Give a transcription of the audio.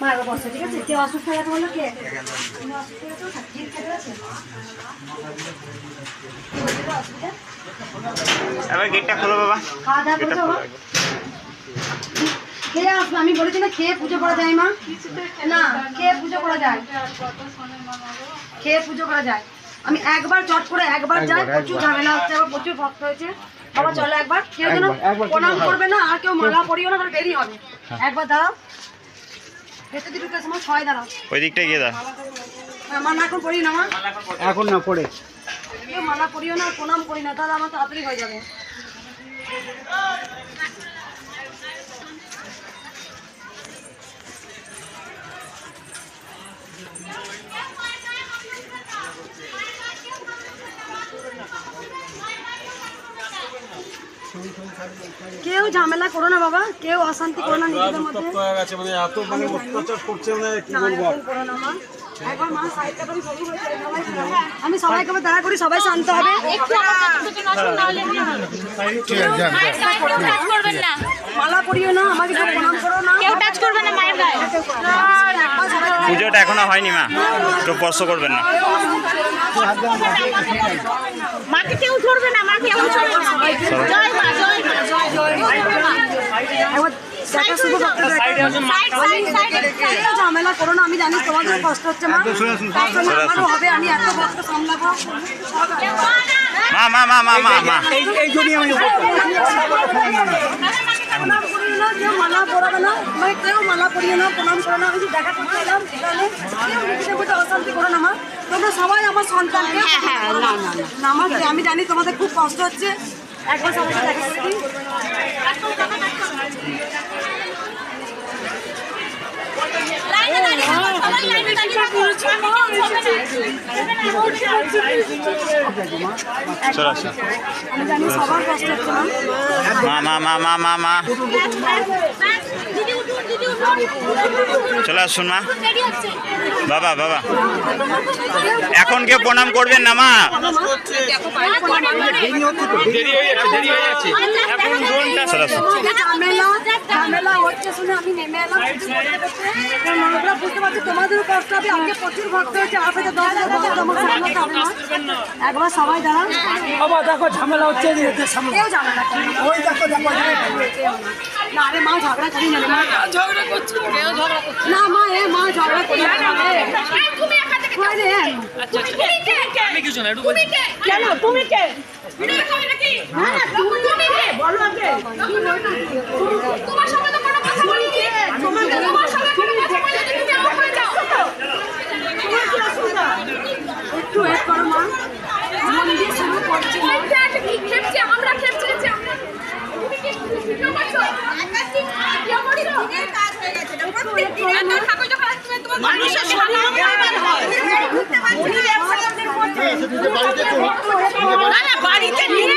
মা এবার বসো ঠিক আছে? হয়ে কে? অসুস্থ হয়ে কি হয়েছে গো অসুবিধা? এবার গেটটা খোলো বাবা। খাওয়া দাওয়া করছ খেয়ে আসব আমি বলেছি না খেয়ে পুজো করা যায় মা। না খেয়ে পুজো করা যায়। খেয়ে পুজো করা যায়। আমি একবার চট করে একবার যাই প্রচুর ঝামেলা হচ্ছে আবার প্রচুর ভক্ত হয়েছে। বাবা চলো একবার। কেউ যেন প্রণাম করবে না আর কেউ মালা পরিও না তাহলে দেরি হবে। একবার দাঁড়াও। ভেতর দিকে ঢুকে সময় ছয় দাঁড়াও। ওই দিকটা গিয়ে দা হ্যাঁ, মালা এখন করি না মা? এখন না পড়ে। মালা পরিও না প্রণাম করি না তাহলে আমার তাড়াতাড়ি হয়ে যাবে। কেউ ঝামেলা করো না বাবা কেউ অশান্তি করো না নিজেদের মধ্যে। হয়ে গেছে মানে এত মানে অত্যাচার করছে মানে কি বলব? হয়ে। আমি সবাইকে দয়া করি সবাই শান্ত হবে। টাচ করবেন মালা পরিও না আমাকে প্রণাম করো না। কেউ টাচ করবে না মায়ের গায়ে। পুজোটা এখনও হয়নি মা। তো স্পর্শ করবেন না। মাকে কেউ ধরবে না মাকে কেউ ধরবে না জয় মা জয় মা জয় জয় মা একবার দেখা শুরু করতে ঝামেলা করো না আমি জানি তোমাদের কষ্ট হচ্ছে মা। আমারও হবে আমি এত কষ্ট সামলাবো। মা মা মা মা মা মা। এই জন্যই আমি না কেউ মালা না। মানে কেউ মালা না প্রণাম করো না। আমি যে দেখা করতে এলাম কেউ নিজেদের মধ্যে অশান্তি করো না মা। তোমরা সবাই আমার সন্তানকে না আমার আমি জানি তোমাদের খুব কষ্ট হচ্ছে। একবার সবাইকে দেখা করে। দিই লাইনে দাঁড়িয়ে থাকো, সবাই লাইনে দাঁড়িয়ে থাকো। চলে আসো আমি জানি সবার কষ্ট হচ্ছে মা মা মা মা চলে আসুন, মা। বাবা বাবা। এখন কেউ প্রণাম করবেন না, মা? চলে আসুন। হচ্ছে শুনে আমি নেমে এলাম। আমরা বুঝতে পারছি তোমাদেরও কষ্ট হবে। আজকে প্রচুর ভক্ত হয়েছে আপনাদের দশ হাজার আমার সামলাতে হবে না। একবার সবাই দাঁড়ান। বাবা দেখো ঝামেলা হচ্ছে কেউ ঝামেলা। ওই দেখো দেখো না রে মা ঝগড়া করি না মা। ঝগড়া করছ কেউ ঝগড়া করছে না মা এ। মা ঝগড়া করি না তুমি থেকে আমি কিছু না তুমি কেন? তুমি কে? না তুমি বলো আগে। তোমার সঙ্গে তো কোনো কথা বলিনি তোমার তোমার সঙ্গে কোনো কথা বলিনি তুমি আমার হয়ে যাও তোমার কি অসুবিধা একটু ওয়েট করো মা মন্দির শুরু করছি মা। খেপছে আমরা খেপছে যে আমরা তুমি কি ভিডিও করছ আকাশি ভিডিও করছ কাজ হয়ে গেছে প্রত্যেক দিন এত থাকো মানুষের শরীর হয় বাড়িতে নিয়ে